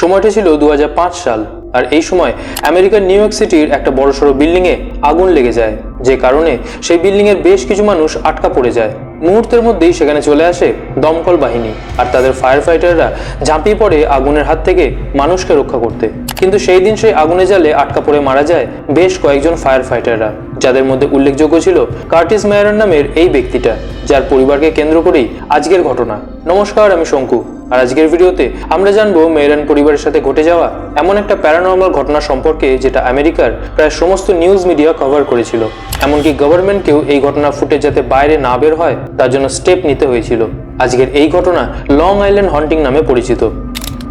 সময়টা ছিল দু হাজার পাঁচ সাল। আর এই সময় আমেরিকার নিউ ইয়র্ক সিটির একটা বড়সড় বিল্ডিংয়ে আগুন লেগে যায়। যে কারণে সেই বিল্ডিংয়ের বেশ কিছু মানুষ আটকা পড়ে যায়। মুহূর্তের মধ্যেই সেখানে চলে আসে দমকল বাহিনী আর তাদের ফায়ার ফাইটাররা ঝাঁপিয়ে পড়ে আগুনের হাত থেকে মানুষকে রক্ষা করতে। কিন্তু সেই দিন সেই আগুনে জালে আটকা পড়ে মারা যায় বেশ কয়েকজন ফায়ার ফাইটাররা যাদের মধ্যে উল্লেখযোগ্য ছিল কার্টিস মেয়ারন নামের এই ব্যক্তিটা, যার পরিবারকে কেন্দ্র করেই আজকের ঘটনা। নমস্কার, আমি শঙ্কু। আর আজকের ভিডিওতে আমরা জানব মেহরান পরিবারের সাথে ঘটে যাওয়া এমন একটা প্যারানর্মাল ঘটনা সম্পর্কে যেটা আমেরিকার প্রায় সমস্ত নিউজ মিডিয়া কভার করেছিল। এমনকি গভর্নমেন্টকেও এই ঘটনা ফুটে যাতে বাইরে না বের হয়, তার জন্য স্টেপ নিতে হয়েছিল। আজকের এই ঘটনা লং আইল্যান্ড হন্টিং নামে পরিচিত।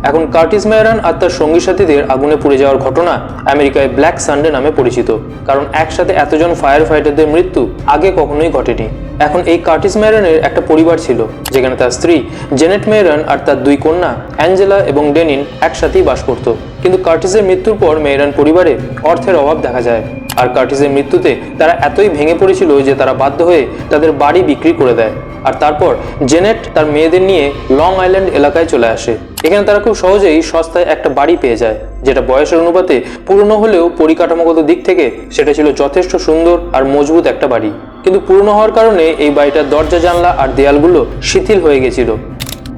এখন কার্টিস মেয়ারান আর তার সঙ্গী সাথীদের আগুনে পুড়ে যাওয়ার ঘটনা আমেরিকায় ব্ল্যাক সানডে নামে পরিচিত, কারণ একসাথে এতজন ফায়ার ফাইটারদের মৃত্যু আগে কখনোই ঘটেনি। এখন এই কার্টিস মেয়ারানের একটা পরিবার ছিল, যেখানে তার স্ত্রী জেনেট মেয়ারান আর তার দুই কন্যা অ্যাঞ্জেলা এবং ডেনিন একসাথেই বাস করত। কিন্তু কার্টিসের মৃত্যুর পর মেয়ারান পরিবারে অর্থের অভাব দেখা যায়। আর কার্টিসের মৃত্যুতে তারা এতই ভেঙে পড়েছিল যে তারা বাধ্য হয়ে তাদের বাড়ি বিক্রি করে দেয়। আর তারপর জেনেট তার মেয়েদের নিয়ে লং আইল্যান্ড এলাকায় চলে আসে। এখানে তারা খুব সহজেই সস্তায় একটা বাড়ি পেয়ে যায়, যেটা বয়সের অনুপাতে পুরনো হলেও পরিকাঠামোগত দিক থেকে সেটা ছিল যথেষ্ট সুন্দর আর মজবুত একটা বাড়ি। কিন্তু পুরনো হওয়ার কারণে এই বাড়িটার দরজা, জানলা আর দেয়ালগুলো শিথিল হয়ে গেছিল।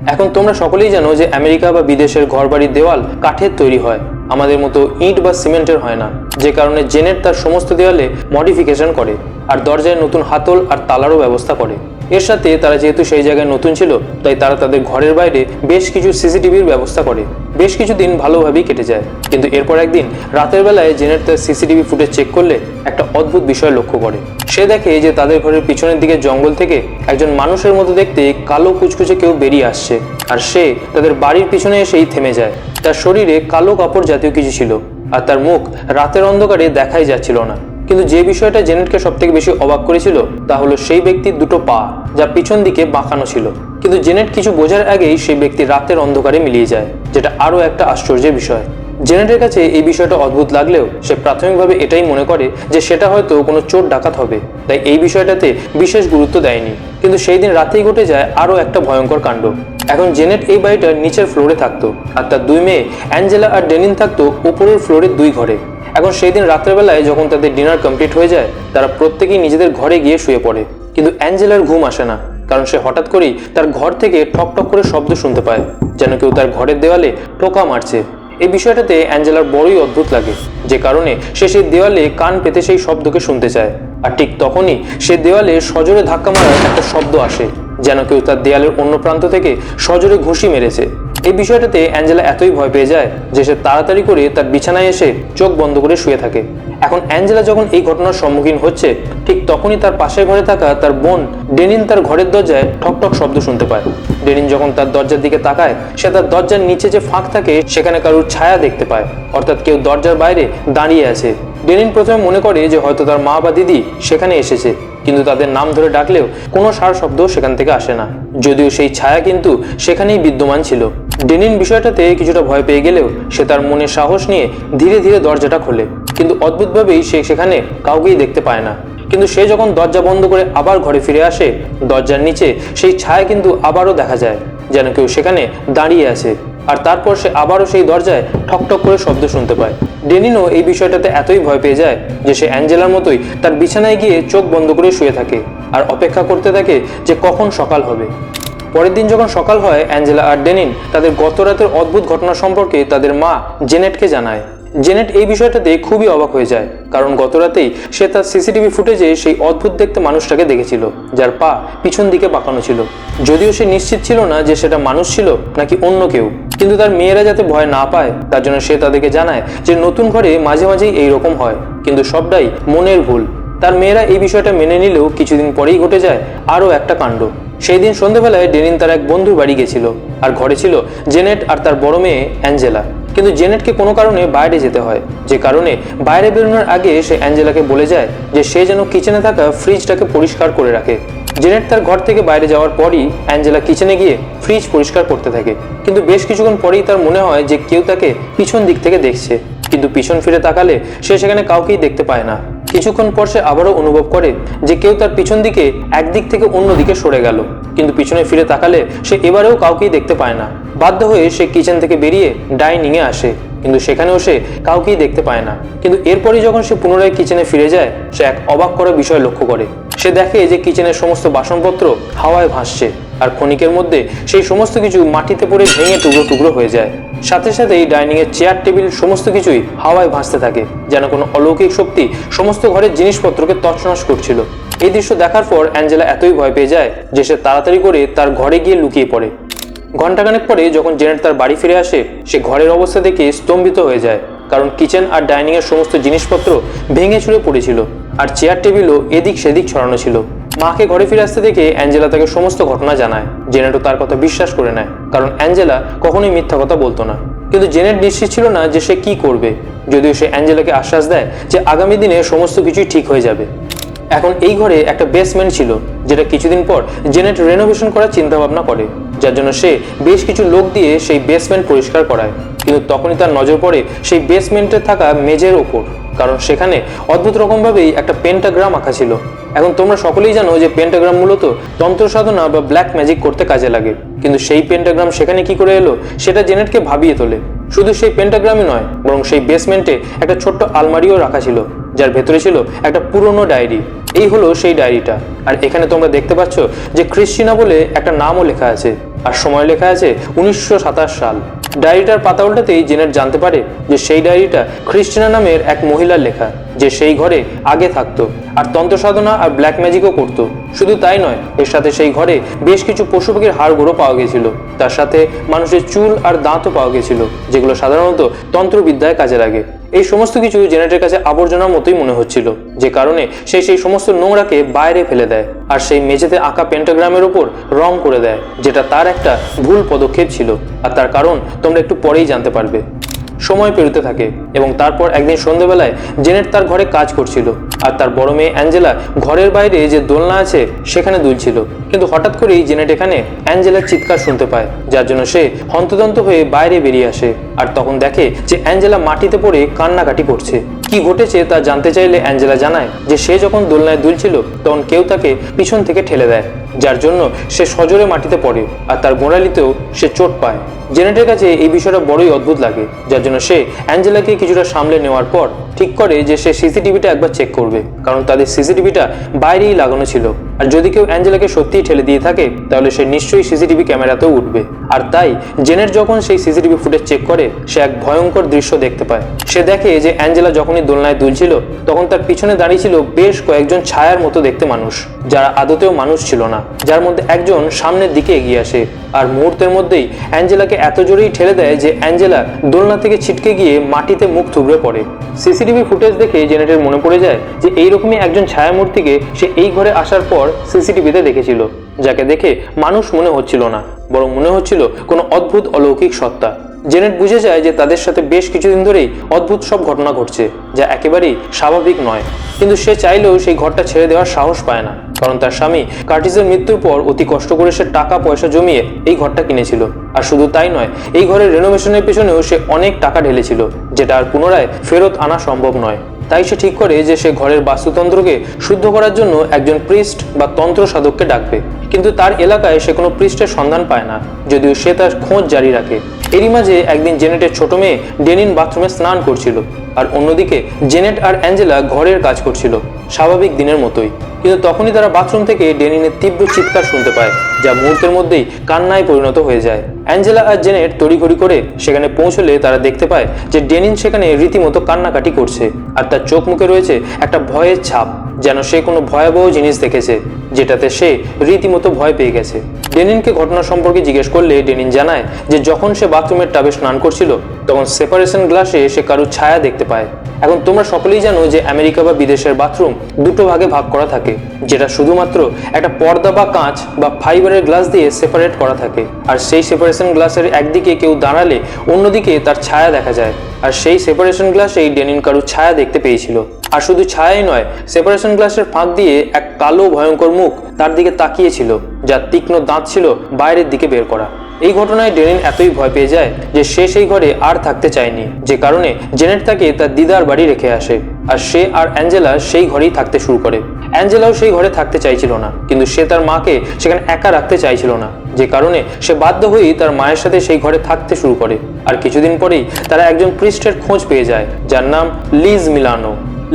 এখন তোমরা সকলেই জানো যে আমেরিকা বা বিদেশের ঘরবাড়ির দেওয়াল কাঠের তৈরি হয়। আমাদের মতো ইট বা সিমেন্টের হয় না, যে কারণে জেনেট তার সমস্ত দেওয়ালে মডিফিকেশন করে, আর দরজায় নতুন হাতল আর তালারও ব্যবস্থা করে। এর সাথে তারা যেহেতু সেই জায়গায় নতুন ছিল, তাই তারা তাদের ঘরের বাইরে বেশ কিছু সিসিটিভির ব্যবস্থা করে। বেশ কিছু দিন ভালোভাবেই কেটে যায়। কিন্তু এরপর একদিন রাতের বেলায় জেনেট তার সিসিটিভি ফুটেজ চেক করলে একটা অদ্ভুত বিষয় লক্ষ্য করে। সে দেখে যে তাদের ঘরের পিছনের দিকে জঙ্গল থেকে একজন মানুষের মতো দেখতে কালো কুচকুচে কেউ বেরিয়ে আসছে। আর সে তাদের বাড়ির পিছনে এসেই থেমে যায়। তার শরীরে কালো কাপড় জাতীয় কিছু ছিল, আর তার মুখ রাতের অন্ধকারে দেখাই যাচ্ছিল না। কিন্তু যে বিষয়টা জেনেটকে সব থেকে বেশি অবাক করেছিল, তা হলো সেই ব্যক্তির দুটো পা যা পিছন দিকে বাঁকানো ছিল। কিন্তু জেনেট কিছু বোঝার আগেই সেই ব্যক্তি রাতের অন্ধকারে মিলিয়ে যায়, যেটা আরও একটা আশ্চর্যের বিষয়। জেনেটের কাছে এই বিষয়টা অদ্ভুত লাগলেও সে প্রাথমিকভাবে এটাই মনে করে যে সেটা হয়তো কোনো চোর ডাকাত হবে, তাই এই বিষয়টাতে বিশেষ গুরুত্ব দেয়নি। কিন্তু সেই দিন রাতেই ঘটে যায় আরও একটা ভয়ঙ্কর কাণ্ড। এখন জেনেট এই বাড়িটার নিচের ফ্লোরে থাকতো, আর তার দুই মেয়ে অ্যাঞ্জেলা আর ডেনিন থাকতো উপরের ফ্লোরের দুই ঘরে। এখন সেই দিন রাত্রেবেলায় যখন তাদের ডিনার কমপ্লিট হয়ে যায়, তারা প্রত্যেকেই নিজেদের ঘরে গিয়ে শুয়ে পড়ে। কিন্তু অ্যাঞ্জেলার ঘুম আসে না, কারণ সে হঠাৎ করেই তার ঘর থেকে ঠক ঠক করে শব্দ শুনতে পায়, যেন কেউ তার ঘরের দেওয়ালে টোকা মারছে। এই বিষয়টাতে অ্যাঞ্জেলার বড়ই অদ্ভুত লাগে, যে কারণে সে সেই দেওয়ালে কান পেতে সেই শব্দকে শুনতে চায়। আর ঠিক তখনই সে দেওয়ালে সজোরে ধাক্কা মারার একটা শব্দ আসে। যেন কেউ তার দেয়ালের অন্য প্রান্ত থেকে সজোরে ঘুষি মেরেছে। এই বিষয়টাতে অ্যাঞ্জেলা এতই ভয় পেয়ে যায় যে সে তাড়াতাড়ি করে তার বিছানায় এসে চোখ বন্ধ করে শুয়ে থাকে। এখন অ্যাঞ্জেলা যখন এই ঘটনার সম্মুখীন হচ্ছে, ঠিক তখনই তার পাশের ঘরে থাকা তার বোন ডেনিন তার ঘরের দরজায় ঠক ঠক শব্দ শুনতে পায়। ডেনিন যখন তার দরজার দিকে তাকায়, সে তার দরজার নিচে যে ফাঁক থাকে, সেখানে কারুর ছায়া দেখতে পায়। অর্থাৎ কেউ দরজার বাইরে দাঁড়িয়ে আছে। ডেনিন প্রথমে মনে করে যে হয়তো তার মা বা দিদি সেখানে এসেছে। কিন্তু তাদের নাম ধরে ডাকলেও কোনো সার শব্দ সেখান থেকে আসে না। যদিও সেই ছায়া কিন্তু সেখানেই বিদ্যমান ছিল। ডেনিন বিষয়টাতে কিছুটা ভয় পেয়ে গেলেও সে তার মনে সাহস নিয়ে ধীরে ধীরে দরজাটা খোলে। কিন্তু অদ্ভুতভাবেই সে সেখানে কাউকেই দেখতে পায় না। কিন্তু সে যখন দরজা বন্ধ করে আবার ঘরে ফিরে আসে, দরজার নিচে সেই ছায়া কিন্তু আবারও দেখা যায়, যেন কেউ সেখানে দাঁড়িয়ে আছে। আর তারপর সে আবারও সেই দরজায় ঠকঠক করে শব্দ শুনতে পায়। ডেনিনো এই বিষয়টাতে এতই ভয় পেয়ে যায় যে সে অ্যাঞ্জেলার মতোই তার বিছানায় গিয়ে চোখ বন্ধ করে শুয়ে থাকে আর অপেক্ষা করতে থাকে যে কখন সকাল হবে। পরের দিন যখন সকাল হয়, অ্যাঞ্জেলা আর ডেনিন তাদের গত রাতের অদ্ভুত ঘটনা সম্পর্কে তাদের মা জেনেটকে জানায়। জেনেট এই বিষয়টাতে খুবই অবাক হয়ে যায়, কারণ গত রাতেই সে তার সিসিটিভি ফুটেজে সেই অদ্ভুত দেখতে মানুষটাকে দেখেছিল, যার পা পিছন দিকে বাঁকানো ছিল। যদিও সে নিশ্চিত ছিল না যে সেটা মানুষ ছিল নাকি অন্য কেউ, কিন্তু তার মেয়েরা যাতে ভয় না পায়, তার জন্য সে তাদেরকে জানায় যে নতুন ঘরে মাঝে মাঝেই এই রকম হয়, কিন্তু সবটাই মনের ভুল। তার মেয়েরা এই বিষয়টা মেনে নিলেও কিছুদিন পরেই ঘটে যায় আরও একটা কাণ্ড। সেই দিন সন্ধ্যেবেলায় ডেনিন তার এক বন্ধুর বাড়ি গেছিল, আর ঘরে ছিল জেনেট আর তার বড় মেয়ে অ্যাঞ্জেলা। কিন্তু জেনেটকে কোনো কারণে বাইরে যেতে হয়, যে কারণে বাইরে বেরোনোর আগে সে অ্যাঞ্জেলাকে বলে যায় যে সে যেন কিচেনে থাকা ফ্রিজটাকে পরিষ্কার করে রাখে। জেনেট তার ঘর থেকে বাইরে যাওয়ার পরই অ্যাঞ্জেলা কিচেনে গিয়ে ফ্রিজ পরিষ্কার করতে থাকে। কিন্তু বেশ কিছুক্ষণ পরেই তার মনে হয় যে কেউ তাকে পিছন দিক থেকে দেখছে। কিন্তু পিছন ফিরে তাকালে সে সেখানে কাউকেই দেখতে পায় না। কিছুক্ষণ পর সে আবারও অনুভব করে যে কেউ তার পিছন দিকে একদিক থেকে অন্য দিকে সরে গেল। কিন্তু পিছনে ফিরে তাকালে সে এবারেও কাউকেই দেখতে পায় না। বাধ্য হয়ে সে কিচেন থেকে বেরিয়ে ডাইনিংয়ে আসে, কিন্তু সেখানেও সে কাউকেই দেখতে পায় না। কিন্তু এরপরই যখন সে পুনরায় কিচেনে ফিরে যায়, সে এক অবাক করা বিষয় লক্ষ্য করে। সে দেখে যে কিচেনের সমস্ত বাসনপত্র হাওয়ায় ভাসছে। আর ক্ষণিকের মধ্যে সেই সমস্ত কিছু মাটিতে পড়ে ভেঙে টুকরো টুকরো হয়ে যায়। সাথে সাথেই ডাইনিং এর চেয়ার, টেবিল, সমস্ত কিছুই হাওয়ায় ভাসতে থাকে, যেন কোনো অলৌকিক শক্তি সমস্ত ঘরের জিনিসপত্রকে তছনছ করছিল। এই দৃশ্য দেখার পর অ্যাঞ্জেলা এতই ভয় পেয়ে যায় যে সে তাড়াতাড়ি করে তার ঘরে গিয়ে লুকিয়ে পড়ে। ঘণ্টাখানেক পরে যখন জেনেট তার বাড়ি ফিরে আসে, সে ঘরের অবস্থা দেখে স্তম্ভিত হয়ে যায়, কারণ কিচেন আর ডাইনিং এর সমস্ত জিনিসপত্র ভেঙে ছুড়ে পড়েছিল, আর চেয়ার, টেবিলও এদিক সেদিক ছড়ানো ছিল। মাকে ঘরে ফিরে আসতে দেখে অ্যাঞ্জেলা তাকে সমস্ত ঘটনা জানায়। জেনেটও তার কথা বিশ্বাস করে নেয়, কারণ অ্যাঞ্জেলা কখনোই মিথ্যা কথা বলতো না। কিন্তু জেনেট নিশ্চিত ছিল না যে সে কি করবে। যদিও সে অ্যাঞ্জেলাকে আশ্বাস দেয় যে আগামী দিনে সমস্ত কিছুই ঠিক হয়ে যাবে। এখন এই ঘরে একটা বেসমেন্ট ছিল, যেটা কিছুদিন পর জেনেট রেনোভেশন করার চিন্তাভাবনা করে, যার জন্য সে বেশ কিছু লোক দিয়ে সেই বেসমেন্ট পরিষ্কার করায়। কিন্তু তখনই তার নজর পড়ে সেই বেসমেন্টে থাকা মেজের ওপর। কারণ সেখানে অদ্ভুত রকমভাবেই একটা পেন্টাগ্রাম আঁকা ছিল। এখন তোমরা সকলেই জানো যে পেন্টাগ্রাম মূলত তন্ত্র সাধনা বা ব্ল্যাক ম্যাজিক করতে কাজে লাগে। কিন্তু সেই পেন্টাগ্রাম সেখানে কি করে এলো? সেটা জেনেটকে ভাবিয়ে তোলে। শুধু সেই পেন্টাগ্রামই নয়, বরং সেই বেসমেন্টে একটা ছোট্ট আলমারিও রাখা ছিল, যার ভেতরে ছিল একটা পুরনো ডায়েরি এই হলো সেই ডায়েরিটা আর এখানে তোমরা দেখতে পাচ্ছ যে ক্রিশ্চিনা বলে একটা নামও লেখা আছে। আর সময় লেখা আছে উনিশশো সাতাশ সাল। ডায়েরিটার পাতা উল্টাতেই জেনেট জানতে পারে যে সেই ডায়েরিটা খ্রিস্টিনা নামের এক মহিলার লেখা, যে সেই ঘরে আগে থাকতো, আর তন্ত্র সাধনা আর ব্ল্যাক ম্যাজিকও করতো। শুধু তাই নয়, এর সাথে সেই ঘরে বেশ কিছু পশু পাখির হাড়গোড়ও পাওয়া গেছিল। তার সাথে মানুষের চুল আর দাঁতও পাওয়া গেছিল, যেগুলো সাধারণত তন্ত্রবিদ্যায় কাজে লাগে। এই সমস্ত কিছু জেনেটের কাছে আবর্জনার মতোই মনে হচ্ছিল। যে কারণে সে সেই সমস্ত নোংরাকে বাইরে ফেলে দেয় আর সেই মেঝেতে আঁকা পেন্টাগ্রামের ওপর রং করে দেয়, যেটা তার একটা ভুল পদক্ষেপ ছিল। আর তার কারণ তোমরা একটু পরেই জানতে পারবে। সময় পেরোতে থাকে। এবং তারপর একদিন সন্ধ্যেবেলায় জেনেট তার ঘরে কাজ করছিল। আর তার বড় মেয়ে অ্যাঞ্জেলা ঘরের বাইরে যে দোলনা আছে সেখানে দুলছিল। কিন্তু হঠাৎ করেই জেনেট এখানে অ্যাঞ্জেলার চিৎকার শুনতে পায়, যার জন্য সে হন্তদন্ত হয়ে বাইরে বেরিয়ে আসে। আর তখন দেখে যে অ্যাঞ্জেলা মাটিতে পড়ে কান্নাকাটি করছে। কি ঘটেছে তা জানতে চাইলে অ্যাঞ্জেলা জানায় যে সে যখন দোলনায় দুলছিল, তখন কেউ তাকে পিছন থেকে ঠেলে দেয়, যার জন্য সে সজোরে মাটিতে পড়ে আর তার গোড়ালিতেও সে চোট পায়। জেনেটের কাছে এই বিষয়টা বড়ই অদ্ভুত লাগে, যার জন্য সে অ্যাঞ্জেলাকে কিছুটা সামলে নেওয়ার পর ঠিক করে যে সে সিসিটিভিটা একবার চেক করবে, কারণ তাদের সিসিটিভিটা বাইরেই লাগানো ছিল। আর যদি কেউ অ্যাঞ্জেলাকে সত্যিই ঠেলে দিয়ে থাকে, তাহলে সে নিশ্চয়ই সিসিটিভি ক্যামেরাতেও উঠবে। আর তাই, জেনের যখন সেই সিসিটিভি ফুটেজ চেক করে, সে এক ভয়ঙ্কর দৃশ্য দেখতে পায়। সে দেখে যে অ্যাঞ্জেলা যখনই দোলনায় দুলছিল, তখন তার পিছনে দাঁড়িয়ে ছিল বেশ কয়েকজন ছায়ার মতো দেখতে মানুষ, যারা আদতেও মানুষ ছিল না, যার মধ্যে একজন সামনের দিকে এগিয়ে আসে। আর মুহূর্তের মধ্যেই অ্যাঞ্জেলাকে এত জোরেই ঠেলে দেয় যে অ্যাঞ্জেলা দোলনা থেকে ছিটকে গিয়ে মাটিতে মুখ থুবড়ে পড়ে। সিসিটিভি ফুটেজ দেখে জেনেটের মনে পড়ে যায় যে, এইরকমই একজন ছায়ামূর্তিকে সে এই ঘরে আসার পর সিসিটিভিতে দেখেছিল, যাকে দেখে মানুষ মনে হচ্ছিল না, বরং মনে হচ্ছিল কোনো অদ্ভুত অলৌকিক সত্তা। জেনেট বুঝে যায় যে তাদের সাথে বেশ কিছুদিন ধরেই অদ্ভুত সব ঘটনা ঘটছে, যা একেবারেই স্বাভাবিক নয়। কিন্তু সে চাইলেও সেই ঘরটা ছেড়ে দেওয়ার সাহস পায় না, কারণ তার স্বামী কার্টিসের মৃত্যুর পর অতি কষ্ট করে সে টাকা পয়সা জমিয়ে এই ঘরটা কিনেছিল। আর শুধু তাই নয়, এই ঘরের রেনোভেশনের পেছনেও সে অনেক টাকা ঢেলেছিল, যেটা আর পুনরায় ফেরত আনা সম্ভব নয়। তাই সে ঠিক করে যে সে ঘরের বাস্তুতন্ত্রকে শুদ্ধ করার জন্য একজন পৃষ্ঠ বা তন্ত্র সাধককে ডাকবে। কিন্তু তার এলাকায় সে কোনো পৃষ্ঠের সন্ধান পায় না, যদিও সে তার খোঁজ জারি রাখে। এরই মাঝে একদিন জেনেটের ছোট মেয়ে ডেনিন বাথরুমে স্নান করছিল, আর অন্যদিকে জেনেট আর অ্যাঞ্জেলা ঘরের কাজ করছিল। স্বাভাবিক দিনের মতোই। কিন্তু তখনই তারা বাথরুম থেকে ডেনিনের তীব্র চিৎকার শুনতে পায়, যা মুহূর্তের মধ্যেই কান্নায় পরিণত হয়ে যায়। অ্যাঞ্জেলা আর জেনেট তড়িঘড়ি করে সেখানে পৌঁছলে তারা দেখতে পায় যে ডেনিন সেখানে রীতিমতো কান্নাকাটি করছে আর তার চোখ মুখে রয়েছে একটা ভয়ের ছাপ, যেন সে কোনো ভয়াবহ জিনিস দেখেছে, যেটাতে সে রীতিমতো ভয় পেয়ে গেছে। ডেনিনকে ঘটনা সম্পর্কে জিজ্ঞেস করলে ডেনিন জানায় যে যখন সে বাথরুমের টাবে স্নান করছিল, তখন সেপারেশন গ্লাসে সে কারুর ছায়া দেখতে পায়। এখন তোমরা সকলেই জানো যে আমেরিকা বা বিদেশের বাথরুম দুটো ভাগে ভাগ করা থাকে, যেটা শুধুমাত্র একটা পর্দা বা কাঁচ বা ফাইবারের গ্লাস দিয়ে সেপারেট করা থাকে। আর সেই সেপারেশন গ্লাসের একদিকে কেউ দাঁড়ালে অন্যদিকে তার ছায়া দেখা যায়। আর সেই সেপারেশন গ্লাসেই ডেনিন কারুর ছায়া দেখতে পেয়েছিল। আর শুধু ছায়াই নয় সেপারেশন গ্লাসের ফাঁক দিয়ে এক কালো ভয়ঙ্কর মুখ তার দিকে তাকিয়েছিল যার তীক্ষ্ণ দাঁত ছিল বাইরের দিকে বের করা। এই ঘটনায় ডেনিন এতই ভয় পেয়ে যায় যে সে সেই ঘরে আর থাকতে চায়নি, যে কারণে জেনেট তাকে তার দিদার বাড়ি রেখে আসে, আর সে আর অ্যাঞ্জেলা সেই ঘরেই থাকতে শুরু করে। অ্যাঞ্জেলাও সেই ঘরে থাকতে চাইছিল না, কিন্তু সে তার মাকে সেখানে একা রাখতে চাইছিল না, যে কারণে সে বাধ্য হয়েই তার মায়ের সাথে সেই ঘরে থাকতে শুরু করে। আর কিছুদিন পরেই তারা একজন পৃষ্ঠের খোঁজ পেয়ে যায়, যার নাম লিজ মিলানো।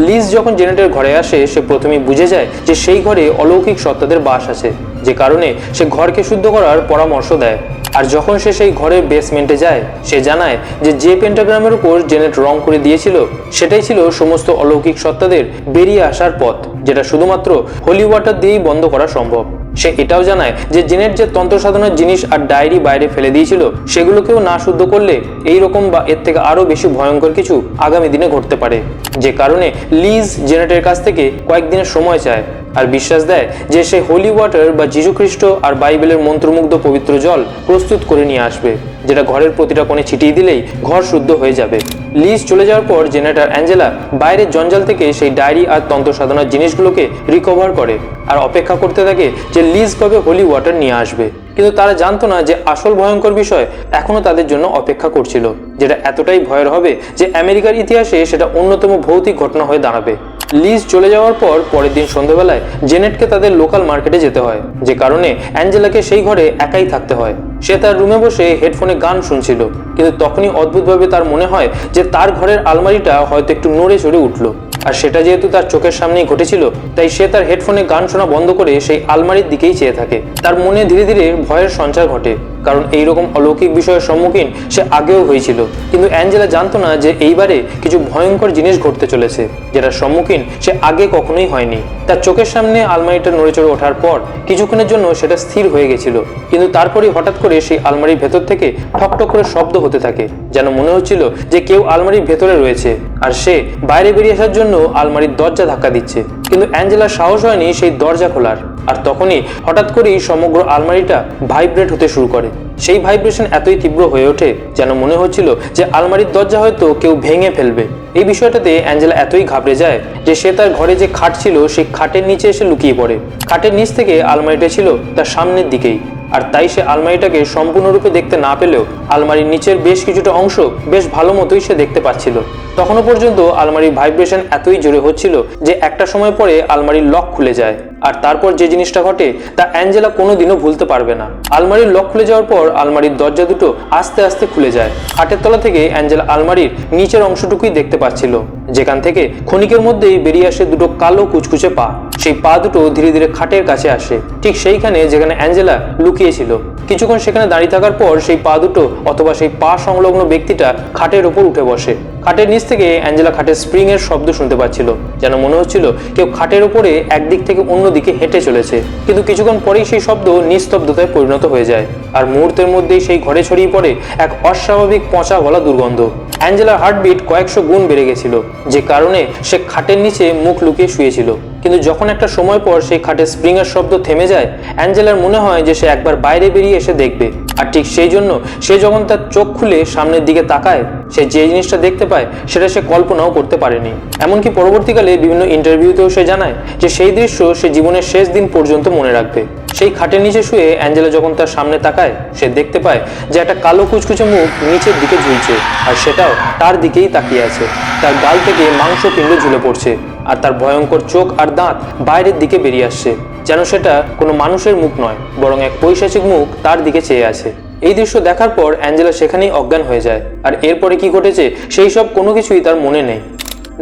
লিজ যখন জেনেটের ঘরে আসে, সে প্রথমেই বুঝে যায় যে সেই ঘরে অলৌকিক সত্তাদের বাস আছে। যে কারণে সে ঘরকে শুদ্ধ করার পরামর্শ দেয়। আর যখন সে সেই ঘরের বেসমেন্টে যায়, সে জানায় যে যে পেন্টাগ্রামের উপর জেনেট রং করে দিয়েছিল, সেটাই ছিল সমস্ত অলৌকিক সত্তাদের বেরিয়ে আসার পথ, যেটা শুধুমাত্র হোলি ওয়াটার দিয়েই বন্ধ করা সম্ভব। সে এটাও জানায় যে জেনেট যে তন্ত্র সাধনার জিনিস আর ডায়েরি বাইরে ফেলে দিয়েছিল, সেগুলোকেও না শুদ্ধ করলে এই রকম বা এর থেকে আরও বেশি ভয়ঙ্কর কিছু আগামী দিনে ঘটতে পারে। যে কারণে লিজ জেনেটের কাছ থেকে কয়েকদিনের সময় চায়। আর বিশ্বাস দেয় যে সে হোলি ওয়াটার বা যীশুখ্রিস্ট আর বাইবেলের মন্ত্রমুগ্ধ পবিত্র জল প্রস্তুত করে নিয়ে আসবে, যেটা ঘরের প্রতিটা কোণে ছিটিয়ে দিলেই ঘর শুদ্ধ হয়ে যাবে। লিজ চলে যাওয়ার পর জেনেট আর অ্যাঞ্জেলা বাইরের জঞ্জাল থেকে সেই ডায়েরি আর তন্ত্র সাধনার জিনিসগুলোকে রিকভার করে আর অপেক্ষা করতে থাকে যে লিজ কবে হোলি ওয়াটার নিয়ে আসবে। কিন্তু তারা জানতো না যে আসল ভয়ঙ্কর বিষয় এখনও তাদের জন্য অপেক্ষা করছিল, যেটা এতটাই ভয়ের হবে যে আমেরিকার ইতিহাসে সেটা অন্যতম ভৌতিক ঘটনা হয়ে দাঁড়াবে। লিজ চলে যাওয়ার পর পরের দিন সন্ধ্যাবেলায় জেনেটকে তাদের লোকাল মার্কেটে যেতে হয়, যে কারণে অ্যাঞ্জেলাকে সেই ঘরে একাই থাকতে হয়। সে তার রুমে বসে হেডফোনে গান শুনছিল, কিন্তু তখনই অদ্ভুতভাবে তার মনে হয় যে তার ঘরের আলমারিটা হয়তো একটু নড়ে চড়ে উঠল। আর সেটা যেহেতু তার চোখের সামনেই ঘটেছিল, তাই সে তার হেডফোনে গান শোনা বন্ধ করে সেই আলমারির দিকেই চেয়ে থাকে। তার মনে ধীরে ধীরে ভয়ের সঞ্চার ঘটে। কারণ এই রকম অলৌকিক বিষয়ের সম্মুখীন সে আগেও হয়েছিল। কিন্তু অ্যাঞ্জেলা জানতো না যে এইবারে কিছু ভয়ঙ্কর জিনিস ঘটতে চলেছে, যেটার সম্মুখীন সে আগে কখনোই হয়নি। তার চোখের সামনে আলমারিটা নড়ে চড়ে ওঠার পর কিছুক্ষণের জন্য সেটা স্থির হয়ে গেছিল। কিন্তু তারপরেই হঠাৎ করে সেই আলমারির ভেতর থেকে ঠকঠক করে শব্দ হতে থাকে, যেন মনে হচ্ছিল যে কেউ আলমারির ভেতরে রয়েছে। আর সে বাইরে বেরিয়ে আসার জন্য আলমারির দরজা ধাক্কা দিচ্ছে। কিন্তু অ্যাঞ্জেলার সাহস হয়নি সেই দরজা খোলার। আর তখনই হঠাৎ করেই সমগ্র আলমারিটা ভাইব্রেট হতে শুরু করে। সেই ভাইব্রেশন এতই তীব্র হয়ে ওঠে যেন মনে হচ্ছিল যে আলমারির দরজা হয়তো কেউ ভেঙে ফেলবে। এই বিষয়টাতে অ্যাঞ্জেলা এতই ঘাবড়ে যায় যে সে তার ঘরে যে খাট ছিল, সেই খাটের নিচে এসে লুকিয়ে পড়ে। খাটের নিচ থেকে আলমারিটা ছিল তার সামনের দিকেই। আর তাই সে আলমারিটাকে সম্পূর্ণরূপে দেখতে না পেলেও আলমারির নিচের বেশ কিছুটা অংশ বেশ ভালো মতোই সে দেখতে পাচ্ছিল। তখনও পর্যন্ত আলমারির ভাইব্রেশন এতই জোরে হচ্ছিল যে একটা সময় পরে আলমারির লক খুলে যায়। আর তারপর যে জিনিসটা ঘটে তা অ্যাঞ্জেলা কোনোদিনও ভুলতে পারবে না। আলমারির লক খুলে যাওয়ার পর আলমারির দরজা দুটো আস্তে আস্তে খুলে যায়। খাটের তলা থেকে অ্যাঞ্জেলা আলমারির নিচের অংশটুকুই দেখতে পাচ্ছিল। যেখান থেকে ক্ষণিকের মধ্যেই বেরিয়ে আসে দুটো কালো কুচকুচে পা। সেই পা দুটো ধীরে ধীরে খাটের কাছে আসে। ঠিক সেইখানে যেখানে অ্যাঞ্জেলা লুকিয়েছিল। কিছুক্ষণ সেখানে দাঁড়িয়ে থাকার পর সেই পা দুটো অথবা সেই পা সংলগ্ন ব্যক্তিটা খাটের ওপর উঠে বসে। খাটের নিচ থেকে অ্যাঞ্জেলা খাটের স্প্রিং এর শব্দ শুনতে পাচ্ছিল, যেন মনে হচ্ছিল কেউ খাটের উপরে একদিক থেকে অন্য দিকে হেঁটে চলেছে। কিন্তু কিছুক্ষণ পরেই সেই শব্দ নিস্তব্ধতায় পরিণত হয়ে যায়। আর মুহূর্তের মধ্যেই সেই ঘরে ছড়িয়ে পড়ে এক অস্বাভাবিক পচা গলা দুর্গন্ধ। অ্যাঞ্জেলার হার্টবিট কয়েকশো গুণ বেড়ে গেছিল, যে কারণে সে খাটের নিচে মুখ লুকিয়ে শুয়েছিল। কিন্তু যখন একটা সময় পর সেই খাটের স্প্রিংয়ের শব্দ থেমে যায়, অ্যাঞ্জেলার মনে হয় যে সে একবার বাইরে বেরিয়ে এসে দেখবে। আর ঠিক সেই জন্য সে যখন তার চোখ খুলে সামনের দিকে তাকায়, সে যে জিনিসটা দেখতে পায়, সেটা সে কল্পনাও করতে পারেনি। এমনকি পরবর্তীকালে বিভিন্ন ইন্টারভিউতেও সে জানায় যে সেই দৃশ্য সে জীবনের শেষ দিন পর্যন্ত মনে রাখবে। সেই খাটের নিচে শুয়ে অ্যাঞ্জেলা যখন তার সামনে তাকায়, সে দেখতে পায় যে একটা কালো কুচকুচে মুখ নিচের দিকে ঝুলছে, আর সেটাও তার দিকেই তাকিয়ে আছে। তার গাল থেকে মাংস পিণ্ড ঝুলে পড়ছে। আর তার ভয়ঙ্কর চোখ আর দাঁত বাইরের দিকে বেরিয়ে আসছে। যেন সেটা কোনো মানুষের মুখ নয়, বরং এক পৈশাচিক মুখ তার দিকে চেয়ে আছে। এই দৃশ্য দেখার পর অ্যাঞ্জেলা সেখানেই অজ্ঞান হয়ে যায়। আর এরপরে কি ঘটেছে, সেই সব কোনো কিছুই তার মনে নেই।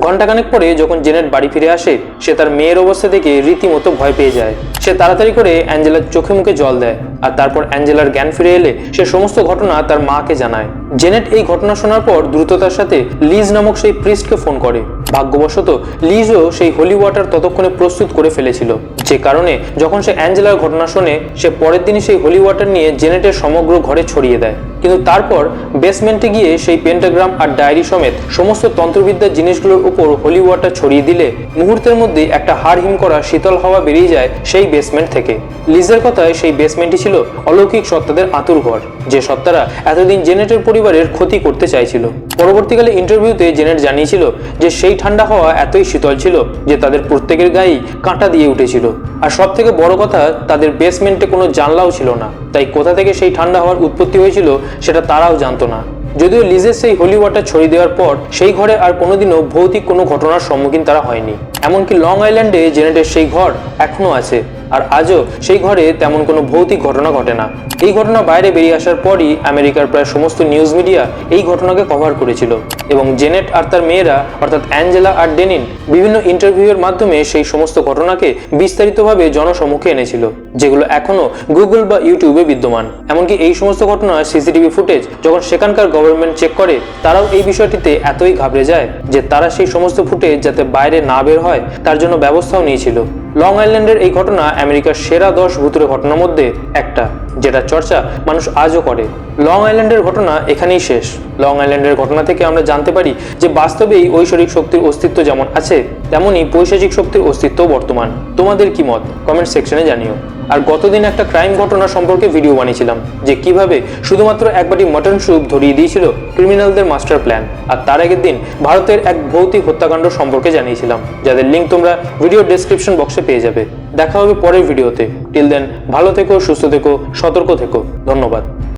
ঘন্টাখানেক পরে যখন জেনেট বাড়ি ফিরে আসে, সে তার মেয়ের অবস্থা দেখে রীতিমতো ভয় পেয়ে যায়। সে তাড়াতাড়ি করে অ্যাঞ্জেলার চোখে মুখে জল দেয়, আর তারপর অ্যাঞ্জেলার জ্ঞান ফিরে এলে সে সমস্ত ঘটনা তার মাকে জানায়। জেনেট এই ঘটনা শোনার পর দ্রুততার সাথে লিজ নামক সেই প্রিস্টকে ফোন করে। ভাগ্যবশত লিজও সেই হোলি ওয়াটার ততক্ষণে প্রস্তুত করে ফেলেছিল। যে কারণে যখন সে অ্যাঞ্জেলার ঘটনা শোনে, সে পরের দিনই সেই হোলি ওয়াটার নিয়ে জেনেটের সমগ্র ঘরে ছড়িয়ে দেয়। কিন্তু তারপর বেসমেন্টে গিয়ে সেই পেন্টাগ্রাম আর ডায়েরি সমেত সমস্ত তন্ত্রবিদ্যার জিনিসগুলোর উপর হোলি ওয়াটার ছড়িয়ে দিলে মুহূর্তের মধ্যে একটা হাড় হিম করা শীতল হাওয়া বেরিয়ে যায় সেই বেসমেন্ট থেকে। লিজের কথায় সেই বেসমেন্টই ছিল অলৌকিক সত্তাদের আতুর ঘর, যে সত্তারা এতদিন জেনেটের পরিবারের ক্ষতি করতে চাইছিল। পরবর্তীকালে ইন্টারভিউতে জেনেট জানিয়েছিল যে সেই ঠান্ডা হওয়া এতই শীতল ছিল যে তাদের প্রত্যেকের গায়েই কাঁটা দিয়ে উঠেছিল। আর সব থেকে বড় কথা, তাদের বেসমেন্টে কোনো জানলাও ছিল না। তাই কোথা থেকে সেই ঠান্ডা হওয়ার উৎপত্তি হয়েছিল সেটা তারাও জানতো না। যদিও লিজের সেই হোলি ওয়াটার ছড়িয়ে দেওয়ার পর, সেই ঘরে আর কোনোদিনও ভৌতিক কোনো ঘটনার সম্মুখীন তারা হয়নি। এমনকি লং আইল্যান্ডে জেনেটের সেই ঘর এখনও আছে। আর আজও সেই ঘরে তেমন কোনো ভৌতিক ঘটনা ঘটে না। এই ঘটনা বাইরে বেরিয়ে আসার পরই আমেরিকার প্রায় সমস্ত নিউজ মিডিয়া এই ঘটনাকে কভার করেছিল এবং জেনেট আর তার মেয়েরা, অর্থাৎ অ্যাঞ্জেলা আর ডেনিন, বিভিন্ন ইন্টারভিউয়ের মাধ্যমে সেই সমস্ত ঘটনাকে বিস্তারিতভাবে জনসম্মুখে এনেছিল, যেগুলো এখনও গুগল বা ইউটিউবে বিদ্যমান। এমনকি এই সমস্ত ঘটনা সিসিটিভি ফুটেজ যখন সেখানকার গভর্নমেন্ট চেক করে, তারাও এই বিষয়টিতে এতই ঘাবড়ে যায় যে তারা সেই সমস্ত ফুটেজ যাতে বাইরে না বের হয়, তার জন্য ব্যবস্থাও নিয়েছিল। লং আইল্যান্ডের এই ঘটনা আমেরিকার সেরা দশ ভূতুরে ঘটনার মধ্যে একটা, যেটা চর্চা মানুষ আজও করে। লং আইল্যান্ডের ঘটনা এখানেই শেষ। লং আইল্যান্ডের ঘটনা থেকে আমরা জানতে পারি যে বাস্তবেই ঐশ্বরিক শক্তির অস্তিত্ব যেমন আছে, তেমনই পৈশাচিক শক্তির অস্তিত্ব বর্তমান। তোমাদের কি মত? কমেন্ট সেকশনে জানিও। আর গতদিন একটা ক্রাইম ঘটনা সম্পর্কে ভিডিও বানিয়েছিলাম, যে কীভাবে শুধুমাত্র একবারই মটন স্যুপ ধরিয়ে দিয়েছিল ক্রিমিনালদের মাস্টার প্ল্যান আর তার আগের দিন ভারতের এক ভৌতিক হত্যাকাণ্ড সম্পর্কে জানিয়েছিলাম, যাদের লিঙ্ক তোমরা ভিডিও ডেসক্রিপশন বক্সে পেয়ে যাবে। দেখা হবে পরের ভিডিওতে টিল দেন ভালো থেকো, সুস্থ থেকো, সতর্ক থেকো। ধন্যবাদ।